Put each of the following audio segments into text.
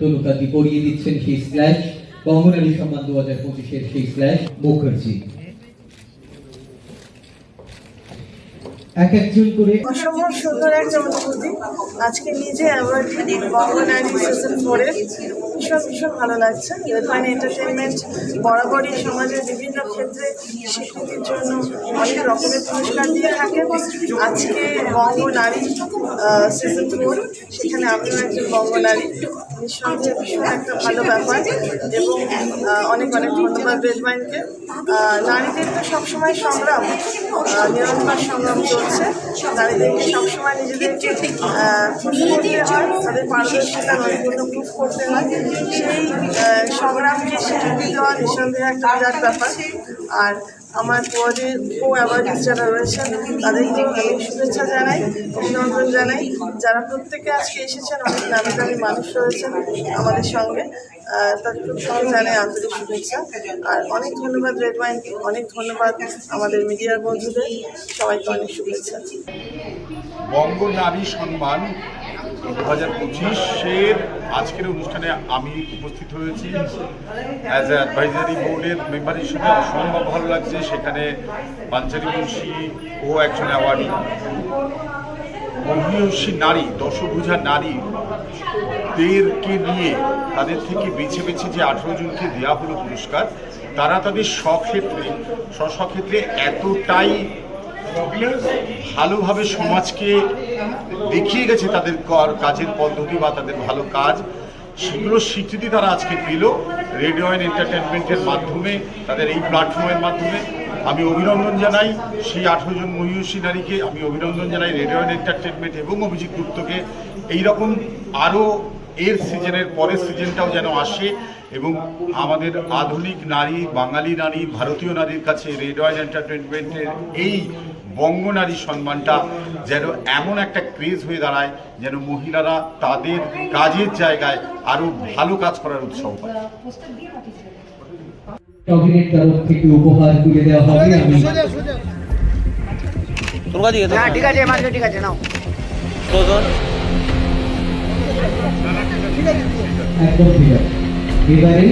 তনুকাদি পরিয়ে দিচ্ছেন সেই স্ল্যাশ। বঙ্গনারী সম্মান দু হাজার পঁচিশের সেই স্ল্যাশ, মুখার্জি। আজকে নিজে ফোরে ভীষণ ভীষণ ভালো লাগছে। বরাবরই সমাজের বিভিন্ন ক্ষেত্রে স্বীকৃতির জন্য অনেক রকমের পুরস্কার দিয়ে থাকেন। আজকে বঙ্গ নারী সিজন ফোর সেখানে আমিও একজন বঙ্গ নারী। নিঃসন্দেহে ভীষণ একটা ভালো ব্যাপার এবং অনেক অনেক ধন্যবাদ রেডমাইনকে নারীদের তো সবসময় সংগ্রাম নিরন্তর সংগ্রাম চলছে। নারীদেরকে সবসময় নিজেদেরকে প্রুফ করতে হয়, তাদের পারদর্শিতা নৈপুণ্য প্রুফ করতে হয়। সেই সংগ্রামকে স্বীকৃতি দেওয়া নিঃসন্দেহে একটা বিরাট ব্যাপার। আর আমার পরে কো অ্যাওয়ার্ডিস যারা রয়েছেন তাদেরকে আমি শুভেচ্ছা জানাই, অভিনন্দন জানাই। যারা প্রত্যেকে আজকে এসেছেন, অনেক নামি দামি মানুষ রয়েছেন আমাদের সঙ্গে। তাদের প্রত্যেকে জানাই আন্তরিক শুভেচ্ছা। আর অনেক ধন্যবাদ রেড ওয়াইনকে অনেক ধন্যবাদ আমাদের মিডিয়ার বন্ধুদের। সবাইকে অনেক শুভেচ্ছা। বঙ্গ নারী সম্মান দু হাজার পঁচিশের আজকের অনুষ্ঠানে আমি উপস্থিত হয়েছি অ্যাজ এ অ্যাডভাইজারি বোর্ডের মেম্বার হিসেবে। অসম্ভব ভালো লাগছে সেখানে পাঞ্চারি মুন্সি ও একজন অ্যাওয়ার্ড মহিষী নারী, দশভুজা নারী দেরকে নিয়ে তাদের থেকে বেছে বেছে যে আঠেরো জনকে দেওয়া হলো পুরস্কার, তারা তাদের স্বক্ষেত্রে স্ব স্বক্ষেত্রে এতটাই ভালোভাবে সমাজকে দেখিয়ে গেছে তাদের কাজের পদ্ধতি বা তাদের ভালো কাজ। সেগুলো স্বীকৃতি তারা আজকে পেল রেডিও অ্যান্ড এন্টারটেনমেন্টের মাধ্যমে, তাদের এই প্ল্যাটফর্মের মাধ্যমে। আমি অভিনন্দন জানাই সেই আঠেরো জন মহিষী নারীকে, আমি অভিনন্দন জানাই রেডিও অ্যান্ড এন্টারটেনমেন্ট এবং অভিজিৎ গুপ্তকে। এইরকম আরও এর সিজনের পরের সিজনটাও যেন আসে এবং আমাদের আধুনিক নারী, বাঙালি নারী, ভারতীয় নারীর কাছে রেড অয়েল এন্টারটেনমেন্টের এই বঙ্গ নারী সম্মানটা যেন এমন একটা ক্রেজ হয়ে দাঁড়ায় যেন মহিলারা তাদের কাজের জায়গায় আরও ভালো কাজ করার উৎসাহ পায়। থেকে উপহার তুলে দেওয়া হবে আমি তোমরা দিকে হ্যাঁ ঠিক আছে মাঝে ঠিক আছে নাও। তোজন। একদম ঠিক আছে এবারে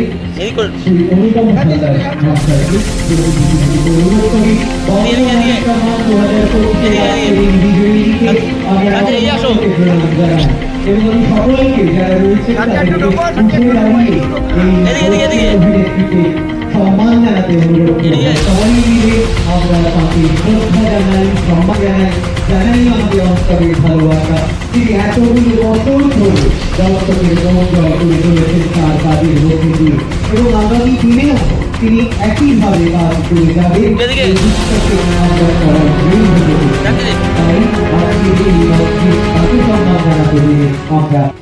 এই করে অনুপম হালদার মাস্টারকে গৌরবকরী বঙ্গনারী এবং সকলকে যারা রয়েছে তাদেরকে উঠে দাঁড়িয়ে এই এদিকে, এদিকে, এদিকে। অভিনেত্রীকে সম্মান জানাতে অনুরোধ করব সবাই মিলে আমরা তাকে শ্রদ্ধা জানাই সম্মান জানাই জানাই আমাদের অন্তরের ভালোবাসা তিনি এতগুলো বছর ধরে দর্শকের মন জয় করে চলেছেন তার কাজের মধ্যে দিয়ে এবং আগামী দিনেও তিনি একইভাবে কাজ করে যাবেন এদিকে। এই